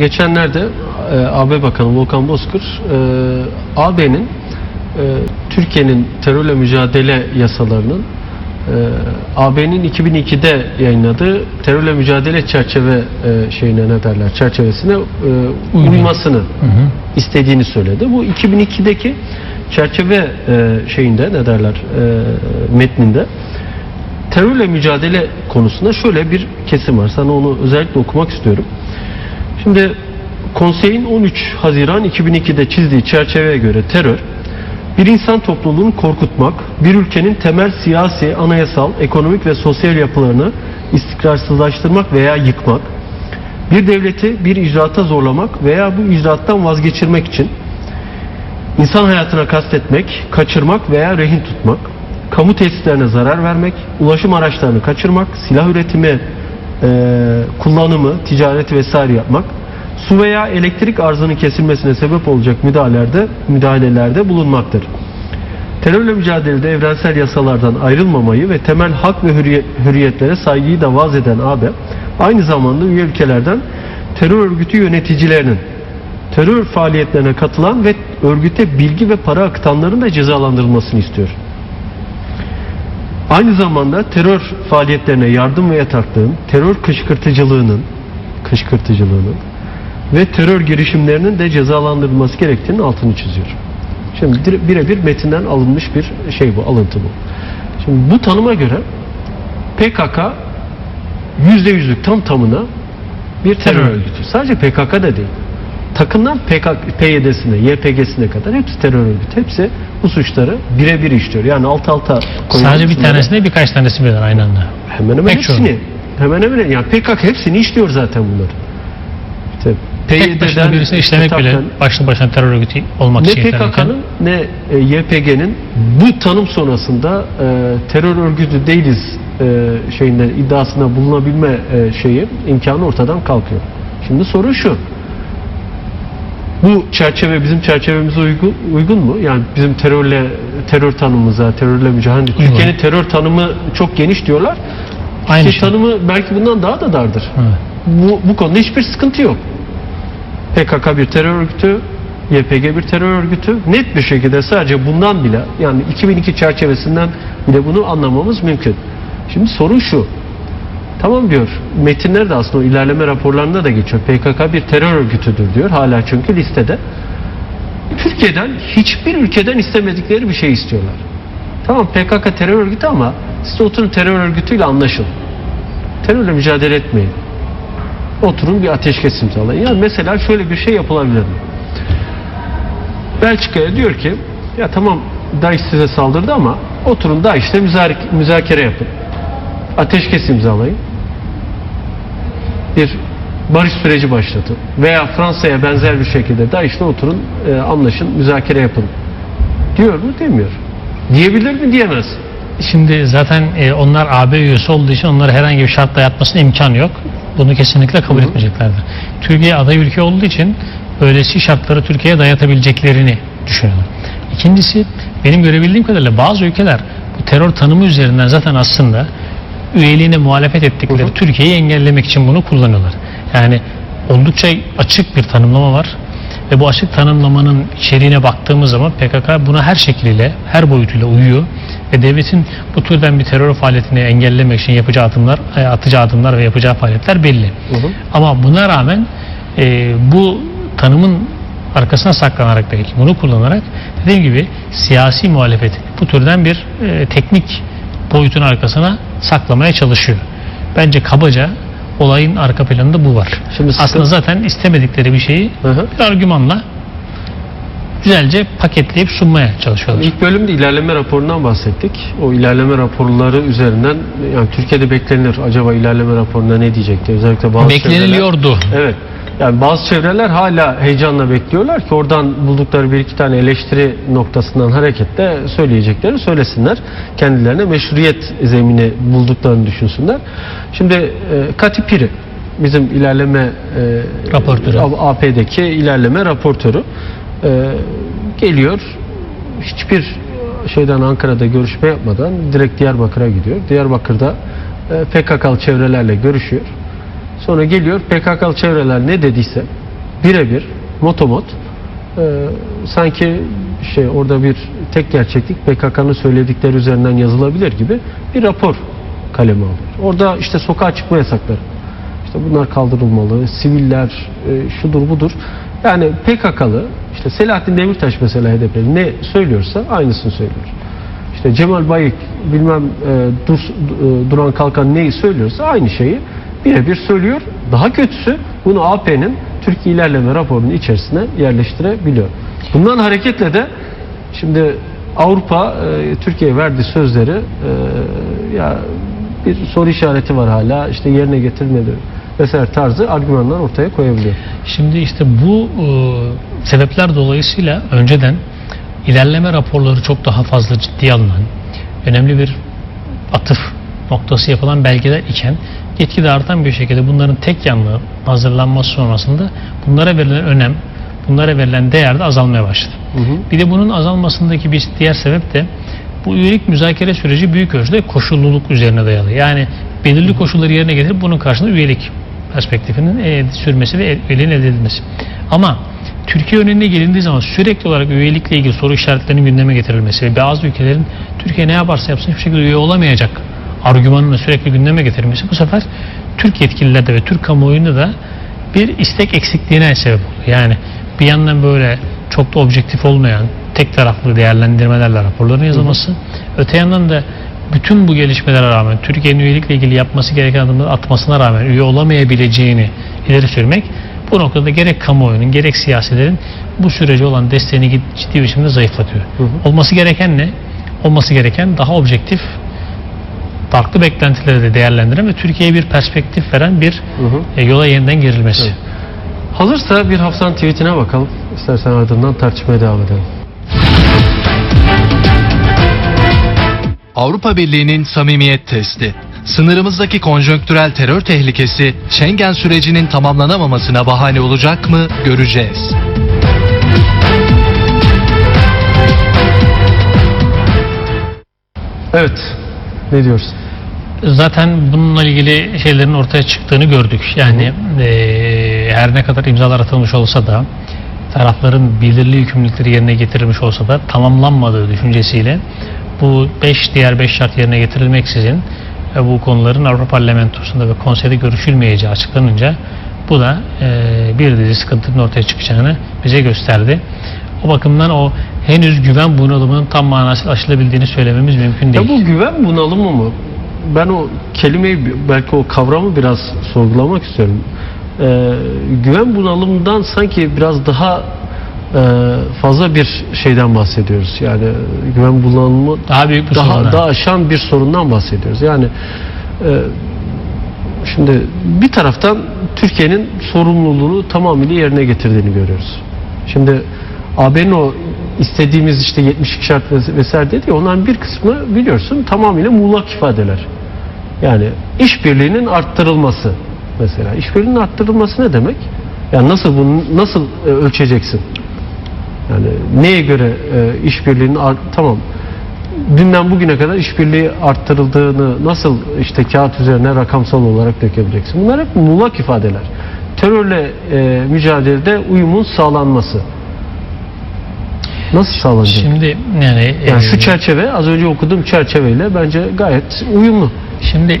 Geçenlerde e, AB Bakanı Volkan Bozkır e, AB'nin e, Türkiye'nin terörle mücadele yasalarının e, AB'nin 2002'de yayınladığı terörle mücadele çerçeve e, şeyine ne derler çerçevesine e, uymasını istediğini söyledi. Bu 2002'deki çerçeve e, şeyinde ne derler e, metninde terörle mücadele konusunda şöyle bir kesim var. Sana onu özellikle okumak istiyorum. Şimdi konseyin 13 Haziran 2002'de çizdiği çerçeveye göre terör bir insan topluluğunu korkutmak, bir ülkenin temel siyasi, anayasal, ekonomik ve sosyal yapılarını istikrarsızlaştırmak veya yıkmak, bir devleti bir icraata zorlamak veya bu icraattan vazgeçirmek için insan hayatına kastetmek, kaçırmak veya rehin tutmak, kamu tesislerine zarar vermek, ulaşım araçlarını kaçırmak, silah üretimi, kullanımı, ticareti vesaire yapmak, su veya elektrik arzının kesilmesine sebep olacak müdahalelerde, müdahalelerde bulunmaktır. Terörle mücadelede evrensel yasalardan ayrılmamayı ve temel hak ve hürriye- hürriyetlere saygıyı da vaz eden AB, aynı zamanda üye ülkelerden terör örgütü yöneticilerinin terör faaliyetlerine katılan ve örgüte bilgi ve para akıtanların da cezalandırılmasını istiyor. Aynı zamanda terör faaliyetlerine yardım ve yataklığın, terör kışkırtıcılığının, kışkırtıcılığının ve terör girişimlerinin de cezalandırılması gerektiğinin altını çiziyor. Şimdi birebir metinden alınmış bir şey bu, alıntı bu. Şimdi bu tanıma göre PKK yüzde yüzlük tam tamına bir terör örgütü. Sadece PKK da değil. Takımdan PKK, PYD'sine, YPG'sine kadar hepsi terör örgütü. Hepsi bu suçları birebir işliyor. Yani alt alta Sadece bir isimleri- tanesi değil birkaç tanesi birden aynı anda. Hemen hemen Pek hepsini. Hemen hemen yani PKK hepsini işliyor zaten bunları. İşte Tek başına birisini işlemek bile kitaptan- başlı başına terör örgütü olmak ne için yeterliken PKK'nın ne e, YPG'nin bu tanım sonrasında e, terör örgütü değiliz e, şeyinde iddiasında bulunabilme e, şeyi imkanı ortadan kalkıyor. Şimdi soru şu. Bu çerçeve bizim çerçevemize uygun, uygun mu? Yani bizim terörle terör tanımımıza, terörle mücadele. Uygun. Türkiye'nin terör tanımı çok geniş diyorlar. Aynı Ki şey. tanımı belki bundan daha da dardır. Evet. Bu, bu konuda hiçbir sıkıntı yok. PKK bir terör örgütü, YPG bir terör örgütü. Net bir şekilde sadece bundan bile yani 2002 çerçevesinden bile bunu anlamamız mümkün. Şimdi sorun şu. Tamam diyor. Metinler de aslında o ilerleme raporlarında da geçiyor. PKK bir terör örgütüdür diyor. Hala çünkü listede. Türkiye'den hiçbir ülkeden istemedikleri bir şey istiyorlar. Tamam PKK terör örgütü ama siz oturun terör örgütüyle anlaşın. Terörle mücadele etmeyin. Oturun bir ateşkes imzalayın. Yani mesela şöyle bir şey yapılabilir mi? Belçika'ya diyor ki ya tamam DAEŞ size saldırdı ama oturun DAEŞ'le müzak- müzakere yapın. Ateşkes imzalayın. Bir barış süreci başlatın. Veya Fransa'ya benzer bir şekilde DAEŞ'le oturun e, anlaşın müzakere yapın. Diyor mu? Demiyor. Diyebilir mi? Diyemez. Şimdi zaten e, onlar AB üyesi olduğu için onlara herhangi bir şartla yatmasına imkan yok. Bunu kesinlikle kabul etmeyeceklerdir. Türkiye aday ülke olduğu için böylesi şartları Türkiye'ye dayatabileceklerini düşünüyorlar. İkincisi benim görebildiğim kadarıyla bazı ülkeler bu terör tanımı üzerinden zaten aslında üyeliğine muhalefet ettikleri Hı hı. Türkiye'yi engellemek için bunu kullanıyorlar. Yani oldukça açık bir tanımlama var. Ve bu açık tanımlamanın içeriğine baktığımız zaman PKK buna her şekliyle, her boyutuyla uyuyor. Ve devletin bu türden bir terör faaliyetini engellemek için yapacağı adımlar, e, atacağı adımlar ve yapacağı faaliyetler belli. Hı hı. Ama buna rağmen e, bu tanımın arkasına saklanarak belki bunu kullanarak dediğim gibi siyasi muhalefet bu türden bir e, teknik boyutun arkasına saklamaya çalışıyor. Bence kabaca olayın arka planında bu var. Şimdi Aslında sıkıntı- zaten istemedikleri bir şeyi Hı hı. bir argümanla güzelce paketleyip sunmaya çalışıyorlar. İlk bölümde ilerleme raporundan bahsettik. O ilerleme raporları üzerinden yani Türkiye'de beklenir acaba ilerleme raporunda ne diyecekti? Özellikle bazı Bekleniliyordu. Evet. Yani bazı çevreler hala heyecanla bekliyorlar ki oradan buldukları bir iki tane eleştiri noktasından hareketle söyleyecekleri söylesinler. Kendilerine meşruiyet zemini bulduklarını düşünsünler. Şimdi e, Kati Piri bizim ilerleme e, Raportörü. AP'deki ilerleme raportörü e, geliyor hiçbir şeyden Ankara'da görüşme yapmadan direkt Diyarbakır'a gidiyor. Diyarbakır'da e, PKK'lı çevrelerle görüşüyor. Sonra geliyor PKK'lı çevreler ne dediyse birebir motomot e, sanki şey orada bir tek gerçeklik PKK'nın söyledikleri üzerinden yazılabilir gibi bir rapor kaleme alıyor. Orada işte sokağa çıkma yasakları. İşte bunlar kaldırılmalı, siviller e, şudur budur. Yani PKK'lı işte Selahattin Demirtaş mesela HDP'li ne söylüyorsa aynısını söylüyor. İşte Cemal Bayık bilmem e, Dur- e, Duran Kalkan neyi söylüyorsa aynı şeyi birebir söylüyor. Daha kötüsü bunu AP'nin Türkiye ilerleme raporunun içerisine yerleştirebiliyor. Bundan hareketle de şimdi Avrupa e, Türkiye'ye verdiği sözleri e, ya bir soru işareti var hala işte yerine getirilmedi vesaire tarzı argümanlar ortaya koyabiliyor. Şimdi işte bu e, sebepler dolayısıyla önceden ilerleme raporları çok daha fazla ciddiye alınan, önemli bir atıf noktası yapılan belgeler iken gitgide artan bir şekilde bunların tek yanlı hazırlanması sonrasında bunlara verilen önem, bunlara verilen değer de azalmaya başladı. Hı hı. Bir de bunun azalmasındaki bir diğer sebep de bu üyelik müzakere süreci büyük ölçüde koşulluluk üzerine dayalı. Yani belirli koşulları yerine getirip bunun karşılığında üyelik perspektifinin e, sürmesi ve üyeliğin elde edilmesi. Ama Türkiye önüne gelindiği zaman sürekli olarak üyelikle ilgili soru işaretlerinin gündeme getirilmesi ve bazı ülkelerin Türkiye ne yaparsa yapsın hiçbir şekilde üye olamayacak argümanını sürekli gündeme getirmesi bu sefer Türk yetkililerde ve Türk kamuoyunda da bir istek eksikliğine sebep oluyor. Yani bir yandan böyle çok da objektif olmayan tek taraflı değerlendirmelerle raporların yazılması, öte yandan da bütün bu gelişmelere rağmen Türkiye'nin üyelikle ilgili yapması gereken adımları atmasına rağmen üye olamayabileceğini ileri sürmek bu noktada gerek kamuoyunun gerek siyasilerin bu sürece olan desteğini ciddi biçimde zayıflatıyor. Hı hı. Olması gereken ne? Olması gereken daha objektif farklı beklentileri de değerlendiren ve Türkiye'ye bir perspektif veren bir Hı hı. e, yola yeniden girilmesi. Evet. Hazırsa bir haftanın tweetine bakalım. İstersen ardından tartışmaya devam edelim. Avrupa Birliği'nin samimiyet testi. Sınırımızdaki konjonktürel terör tehlikesi Schengen sürecinin tamamlanamamasına bahane olacak mı göreceğiz. Evet. Ne diyorsun? Zaten bununla ilgili şeylerin ortaya çıktığını gördük. Yani eee, her ne kadar imzalar atılmış olsa da tarafların belirli yükümlülükleri yerine getirilmiş olsa da tamamlanmadığı düşüncesiyle bu 5 diğer 5 şart yerine getirilmeksizin e, bu konuların Avrupa Parlamentosu'nda ve konseyde görüşülmeyeceği açıklanınca bu da eee, bir dizi sıkıntının ortaya çıkacağını bize gösterdi. O bakımdan o henüz güven bunalımının tam manasıyla aşılabildiğini söylememiz mümkün değil. Ya bu güven bunalımı mı? Ben o kelimeyi belki o kavramı biraz sorgulamak istiyorum. Ee, güven bunalımından sanki biraz daha e, fazla bir şeyden bahsediyoruz. Yani güven bunalımı Daha büyük bir daha daha aşan bir sorundan bahsediyoruz. Yani e, şimdi bir taraftan Türkiye'nin sorumluluğunu tamamıyla yerine getirdiğini görüyoruz. Şimdi AB'nin o istediğimiz işte 72 şart ves- vesaire dedi ya onların bir kısmı biliyorsun tamamıyla muğlak ifadeler. Yani işbirliğinin arttırılması mesela. İşbirliğinin arttırılması ne demek? Yani nasıl bunu nasıl e, ölçeceksin? Yani neye göre e, işbirliğinin tamam dünden bugüne kadar işbirliği arttırıldığını nasıl işte kağıt üzerine rakamsal olarak dökebileceksin? Bunlar hep muğlak ifadeler. Terörle e, mücadelede uyumun sağlanması. Nasıl sağlanacak? Şimdi yani, yani e, şu çerçeve az önce okuduğum çerçeveyle bence gayet uyumlu. şimdi